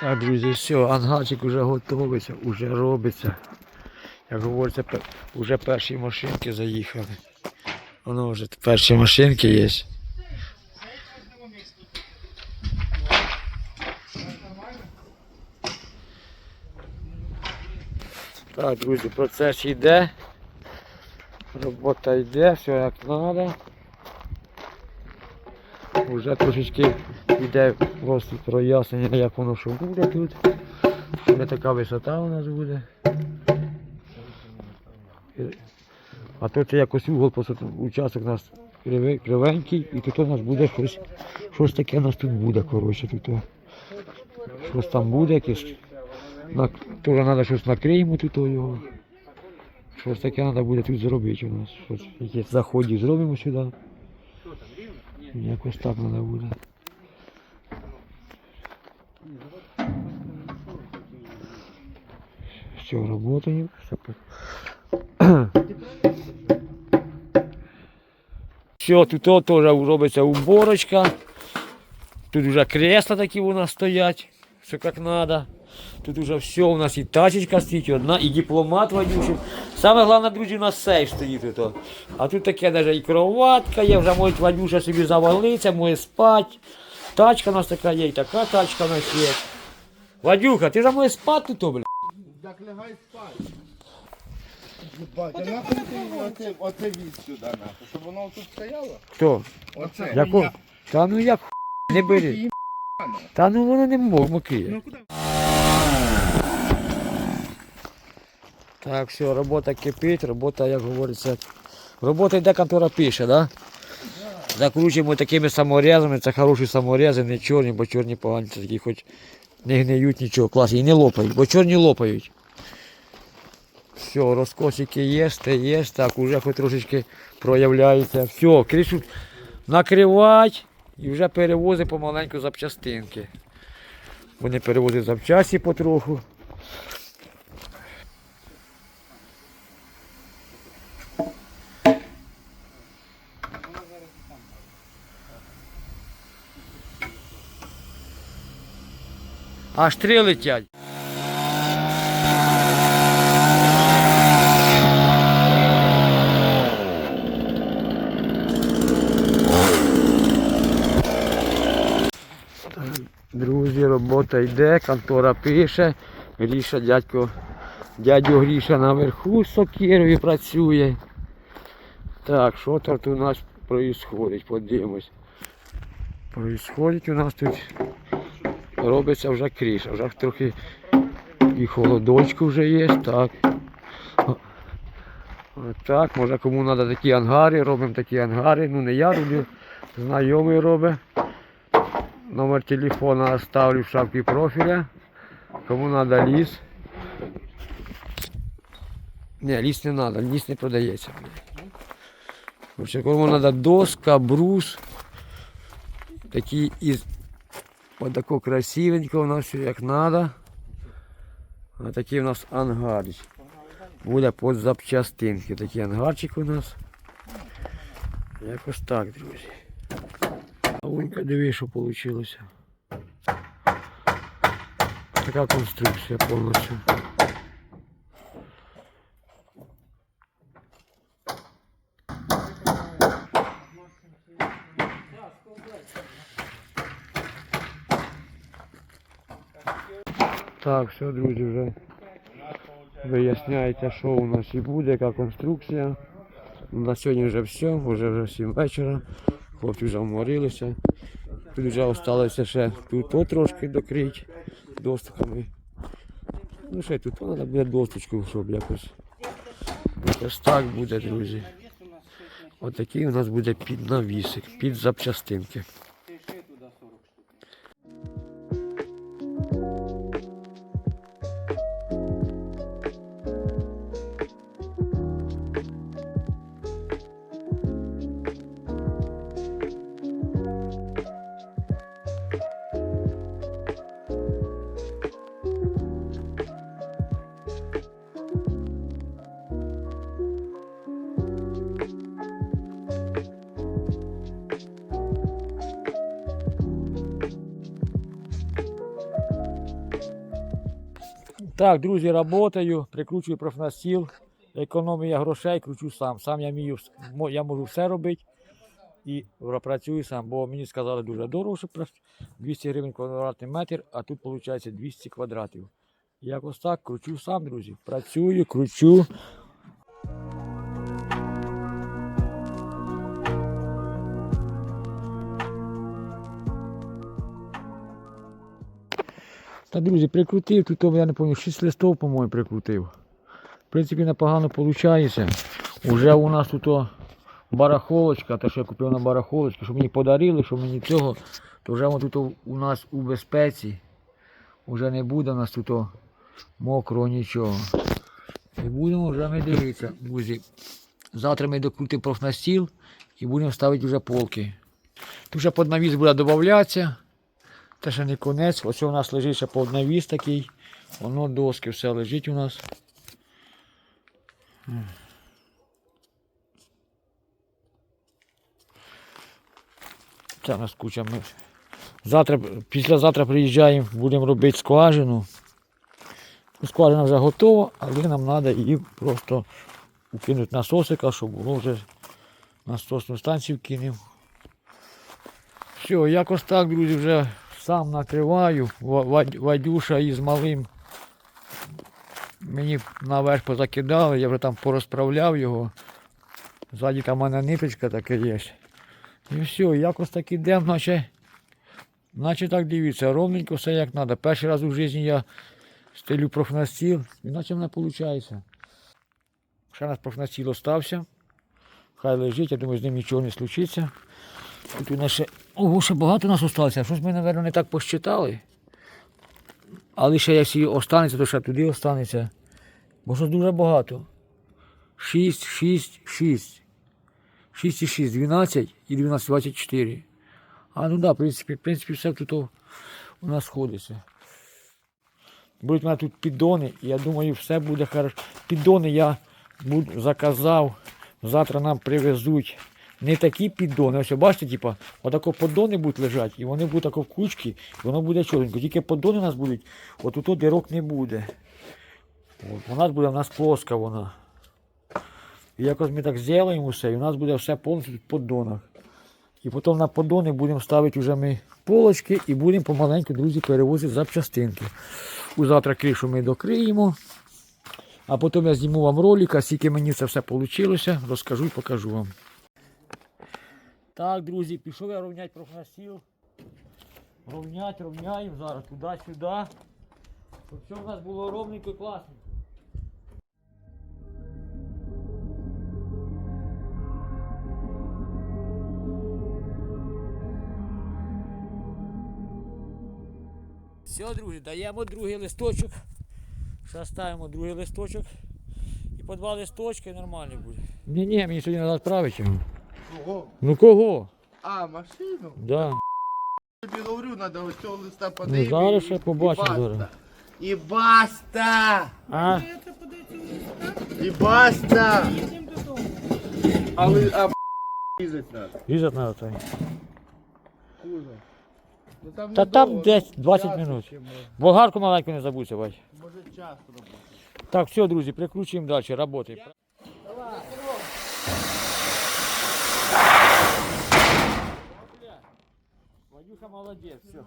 Так, друзі, все, ангарчик вже готовиться, вже робиться. Як говориться, вже перші машинки заїхали. Воно вже перші машинки є. Так, друзі, процес йде. Робота йде, все як треба. Уже трошечки йде просто прояснення, як воно що буде тут. Не така висота у нас буде. А то це якось угол, просто тут участок у нас кривенький, і тут у нас буде щось, щось таке у нас тут буде, коротше, тут. Щось там буде, якесь. Теж треба щось накриємо тут його. Щось таке треба буде тут зробити у нас. Щось, якісь заходи зробимо сюди. Якось так треба буде. Все, работаем. Все, тут теж робиться уборочка. Тут вже кресла такі у нас стоять, все як треба. Тут уже все, у нас і тачечка стоїть одна, і дипломат Вадюшин. Саме головне, друзі, у нас сейф стоїть тут. А тут таке навіть і кроватка є, вже може Вадюша собі завалиться, може спати. Тачка у нас така є, і така тачка у нас є. Вадюха, ти вже можеш спати тут, о, бля. Так лягай спати. Батя, нахуй ти оце, оце від сюди, нахуй, щоб воно тут стояло? Хто? Оце. Яко? Та ну як не бери. Та ну воно не мокриє. Так, все, робота кипить, робота, як говориться. Робота йде, контора пише, да? Закручуємо такими саморезами, це хороші саморези, не чорні, бо чорні погані, це такі хоч не гниють нічого, клас, і не лопають, бо чорні лопають. Все, розкосики є, те є, так, уже хоч трошечки проявляється. Все, кришу накривати і вже перевозить помаленьку запчастинки. Вони перевозять запчасті потроху. Аж три летять. Друзі, робота йде, контора пише. Гріша, дядько, дядю Гріша наверху з сокирою працює. Так, що тут у нас происходить, подивимось. Происходить у нас тут робиться вже криша, вже трохи і холодочку вже є, так. Так, може кому треба такі ангари, робимо такі ангари. Ну не я роблю, знайомий робить. Номер телефона оставлю в шапке профиля. Кому надо ліс. Не, ліс не надо, ліс не продається. Короче, кому надо доска, брус. Такі із вот такого красивенького у нас все як надо. А такий у нас ангарчик. Буде під запчастинки. Такий ангарчик у нас. Якось так, друзі. Лунька, диви, що вийшло. Така конструкція повністю. Так, все, друзі, вже виясняється, що у нас і буде, яка конструкція. На сьогодні вже все, вже вже 7 вечора. Хлопці вже вморилися. Вже залишилося ще тут трошки докрити доступами. Ну ще тут треба буде досточку, щоб якось. Ось так буде, друзі. Отакий у нас буде під навісик, під запчастинки. Так, друзі, працюю, прикручую профнастіл, економія грошей, кручу сам. Сам я вмію, я можу все робити і працюю сам, бо мені сказали дуже дорого, що 200 гривень квадратний метр, а тут виходить 200 квадратів. Якось так кручу сам, друзі. Працюю, кручу. Та, друзі, прикрутив, тут я не пам'ятаю, 6 листов, по-моєму, прикрутив. В принципі, непогано виходить. Уже у нас тут барахолочка, те, що я купив на барахолочці, що мені подарили, що мені цього, то вже воно тут у нас у безпеці. Уже не буде у нас тут о, мокрого нічого. І будемо вже ми дивитися, друзі. Завтра ми докрутимо профнастіл і будемо ставити вже полки. Тут вже під навіс буде додатися. Це ще не конець. Ось у нас лежить ще під такий. Воно доски все лежить у нас. Це у нас куча ми. Завтра, післязавтра приїжджаємо, будемо робити скважину. Ну, Скважина вже готова, але нам треба її просто укинути насосика, щоб було вже насосну станцію кинемо. Все, якось так, друзі, вже сам накриваю. Вадюша із малим мені наверх позакидали, я вже там порозправляв його. Ззаді там у мене ниточка така є. І все, якось так ідемо, наче, наче так дивіться, ровненько все як треба. Перший раз у житті я стелю профнастіл, і наче в мене виходить. Ще у нас профнастіл остався. Хай лежить, я думаю, з ним нічого не случиться. Тут у нас ще, ого, ще багато нас осталося. Щось ми, мабуть, не так посчитали. Але ще якщо останеться, то ще туди останеться. Бо щось дуже багато. 6, 6, 6. 6 і 6, 12 і 12, 24. А ну да, в принципі, в принципі, все тут у нас сходиться. Будуть у мене тут піддони, я думаю, все буде хорошо. Піддони я заказав. Завтра нам привезуть не такі піддони. Ось бачите, типа, отако поддони будуть лежати, і вони будуть тако в кучці, і воно буде чорненько. Тільки поддони у нас будуть, от тут дирок не буде. От, у нас буде, у нас плоска вона. І якось ми так зробимо все, і у нас буде все повністю в поддонах. І потім на поддони будемо ставити вже ми полочки і будемо помаленьку, друзі, перевозити запчастинки. У завтра кришу ми докриємо. А потім я зніму вам ролик, скільки мені це все вийшло, розкажу і покажу вам. Так, друзі, пішов я рівняти профнастіл. Рівнять, рівняємо зараз туди-сюди. Щоб все в нас було ровненько і класно. Все, друзі, даємо другий листочок. Зараз ставимо другий листочок. І по два листочки нормально буде. Ні, ні, мені сьогодні треба відправити його. Кого? Ну кого? А, машину? Да. Тобі говорю, треба ось цього листа Ну, подивити. зараз і- ще побачимо баста. зараз. І баста! А? І баста! Але, а, треба. Різати треба так. Кузов. Ну, там Та недовго, там десь 20 часу минут. ще може. Болгарку маленьку не забудьте, бать. Може час робити. Так, все, друзі, прикручуємо далі, працюємо. Вадюша молодець, все.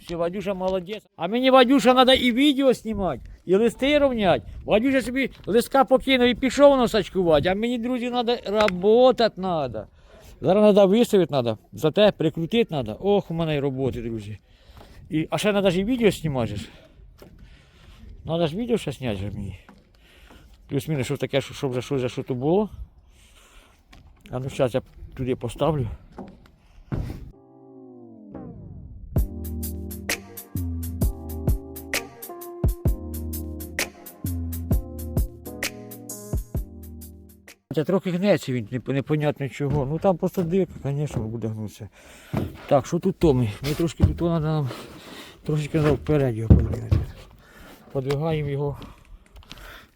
Все, Вадюша молодець. А мені Вадюша треба і відео знімати, і листи рівняти. Вадюша собі листка покинув і пішов носачкувати, а мені, друзі, треба працювати треба. Зараз треба виставити треба, зате прикрутити треба. Ох, у мене роботи, друзі. І, а ще треба ж і відео знімати. же ж. Надо відео ще зняти мені. Плюс-мінус, що таке, щоб вже щось вже що тут було. А ну зараз я туди поставлю. Це трохи гнеться він, непонятно чого. Ну там просто дирка, звісно, буде гнутися. Так, що тут то ми? Трошки тут треба нам трошечки вперед його подвинути. Подвигаємо його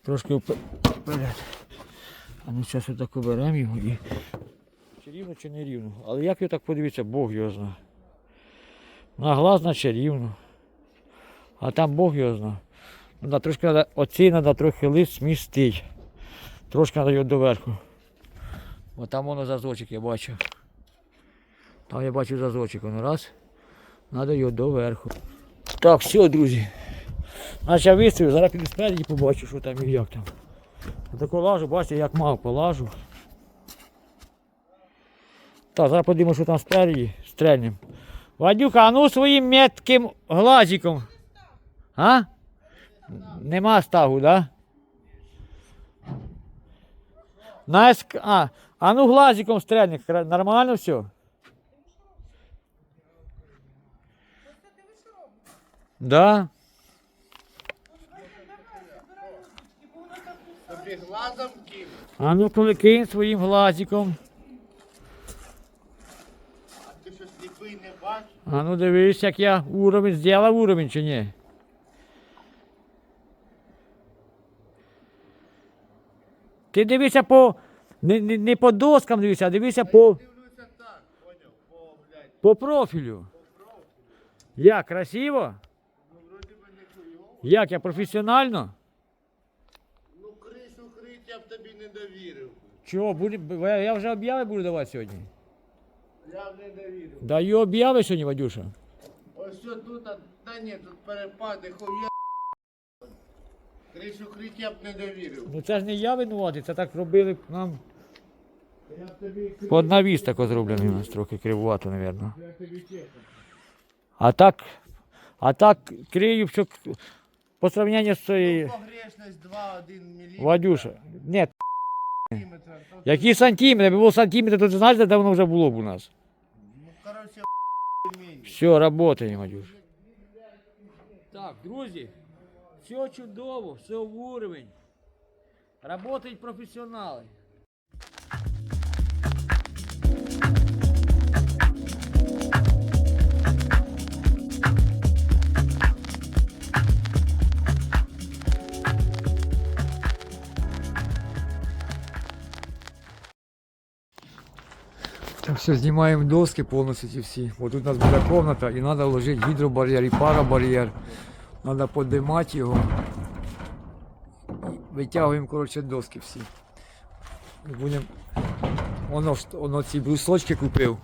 трошки вперед. А ну зараз отак беремо його і. Чи рівно, чи не рівно. Але як його так подивитися, Бог його знає. На глаз наче рівно. А там Бог його знає. Трошки треба, оці треба трохи лист смістити. Трошки треба його доверху. Бо там воно зазочок, я бачу. Там я бачу зазочок, воно раз. Треба його доверху. Так, все, друзі. Значить я виставив, зараз піду спереді побачу, що там і як там. Тако лажу, бачите, як мав полажу. Так, зараз подивимо, що там спереді, стрельнем. Вадюка, а ну своїм метким глазиком. А? Нема стагу, да? На СК... А, а ну глазиком стрельник, нормально все? Да. Тобі глазом кину. А ну коли кинь своїм глазиком. А ти що сліпий не бачиш? А ну дивись, як я уровень зробив уровень чи ні. Ти дивися по. Не, не, не по доскам дивися, а дивися по, по, профілю. Як, красиво? Як я професіонально? Ну кришу крить я б тобі не довірив. Чого, буде, я, я вже об'яви буду давати сьогодні. Я б не довірив. Даю об'яви сьогодні, Вадюша. Ось що тут, та ні, тут перепади, хуя. Кришу крить я б не довірив. Ну це ж не я винуватий, це так робили нам. Я б тобі, Под навіс тако зроблений у нас трохи кривувато, мабуть. я тобі чесно. А так, а так крию, що к- по сравненню з цією Погрешність 2-1 міліметр. Вадюша. Ні, які сантиметри, якби було сантиметр, то ти знаєш, де воно вже було б у нас. Ну, короче, мені. Все, работаємо, Вадюш. Так, друзі, все чудово, все в уровень. Работають професіонали. Так, все, знімаємо доски повністю ці всі. Бо тут у нас буде комната і треба вложити гідробар'єр і парабар'єр. Треба подимати його. Витягуємо коротше, доски всі. І будемо. Воно, воно ці брусочки купив.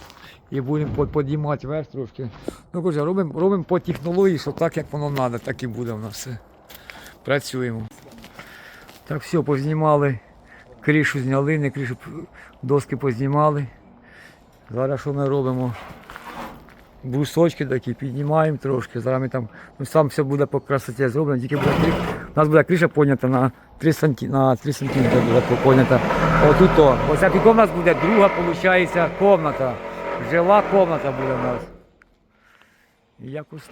І будемо підіймати вверх трошки. Ну, коротше, робимо, робимо по технології, щоб так, як воно треба, так і буде в нас все. Працюємо. Так, все, познімали. Кришу зняли, не кришу, доски познімали. Зараз що ми робимо? Брусочки такі піднімаємо трошки. Зараз ми там, ну сам все буде по красоті зроблено, тільки буде криш, у нас буде криша понята на 3 санті, на 3 сантиметри буде понята. Отут то. Ось як у нас буде друга, виходить, комната. Жила комната буде у нас. І якось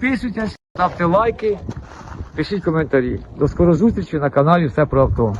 Підписуйтесь, ставте лайки, пишіть коментарі. До скорої зустрічі на каналі Все про авто.